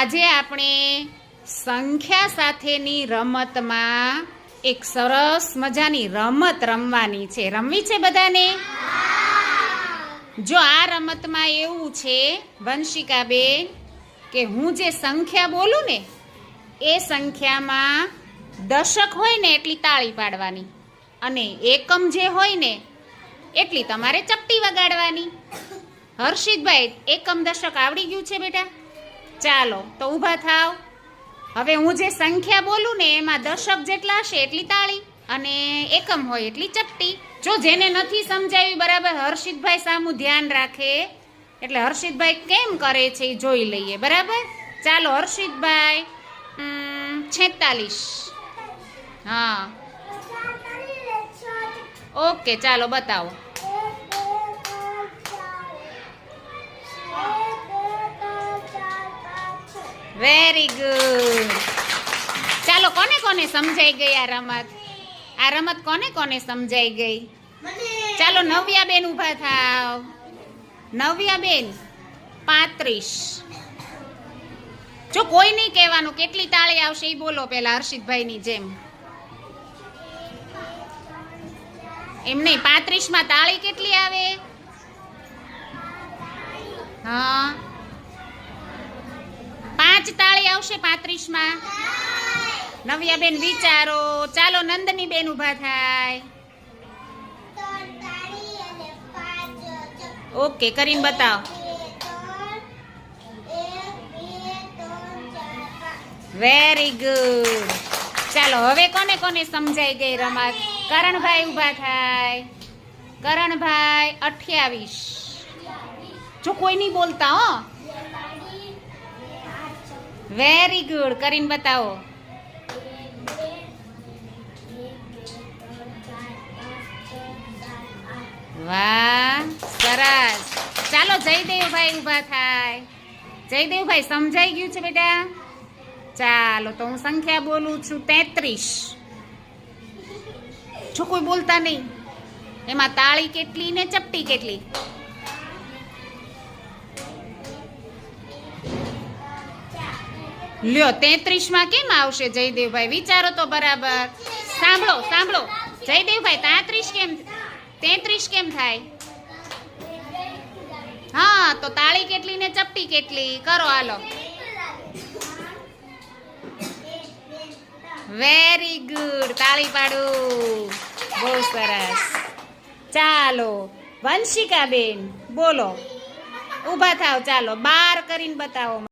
આજે આપણે સંખ્યા સાથેની રમતમાં એક સરસ મજાની રમત રમવાની છે. રમવી છે બધાને? જો આ રમતમાં એવું છે, વંશિકાબેન, કે હું જે સંખ્યા બોલું ને, એ સંખ્યામાં દશક હોય ને એટલી તાળી પાડવાની અને એકમ જે હોય ને, એટલી તમારે ચપટી વગાડવાની. હર્ષિતભાઈ, એકમ દશક આવડી ગયું છે બેટા? ચાલો તો ઊભા થાવ હવે હું જે સંખ્યા બોલું ને એમાં દશક જેટલા હશે એટલી તાળી અને એકમ હોય એટલી ચપટી. જો જેને નથી સમજાવી બરાબર હર્ષિતભાઈ સામું ધ્યાન રાખે. એટલે હર્ષિતભાઈ કેમ કરે છે એ જોઈ લઈએ બરાબર? ચાલો હર્ષિતભાઈ છેતાલીસ. હા. ઓકે ચાલો બતાવો. વેરી ગુડ ચાલો, કોને કોને સમજાઈ ગઈ આ રમત? આ રમત કોને કોને સમજાઈ ગઈ? ચાલો નવ્યા બેન ઊભા થાવ. નવ્યા બેન પાંત્રીસ. જો કોઈ નહીં કહેવાનું, કેટલી તાળી આવશે એ બોલો પેલા હર્ષિતભાઈની જેમ. એમ નહીં, પાંત્રીસમાં તાળી કેટલી આવે? હા. પાંચ તાળી આવશે પાંત્રીસમાં. નવ્યા બેન વિચારો. ચાલો નંદની બેન ઊભા થાય. ઓકે, કરીને બતાવો. Very good. ચાલો, હવે કોને કોને સમજાઈ ગઈ રમત? કરણભાઈ ઊભા થાય. કરણભાઈ અઠ્યાવીસ. જો કોઈ નહીં બોલતા, હો. વેરી ગુડ કરીને બતાવો વાહ, સરસ. ચાલો, જયદેવભાઈ ઊભા થાય. જયદેવભાઈ, સમજાઈ ગયું છે બેટા? ચાલો, તો હું સંખ્યા બોલું છું તેત્રીસ. કોઈ બોલતા નહીં. એમાં તાળી કેટલી ને ચપટી કેટલી? લ્યો તેત્રીસમાં કેમ આવશે? જયદેવભાઈ, વિચારો તો બરાબર. સાંભળો સાંભળો. જયદેવભાઈ, તાત્રીસ કેમ તેત્રીસ કેમ થાય? હા, તો તાળી કેટલી ને ચપટી કેટલી? કરો, હાલો. વેરી ગુડ તાળી પાડું. બહુ સરસ. ચાલો વંશિકા બેન બોલો. ઊભા થાવ ચાલો. બાર કરીને બતાવો.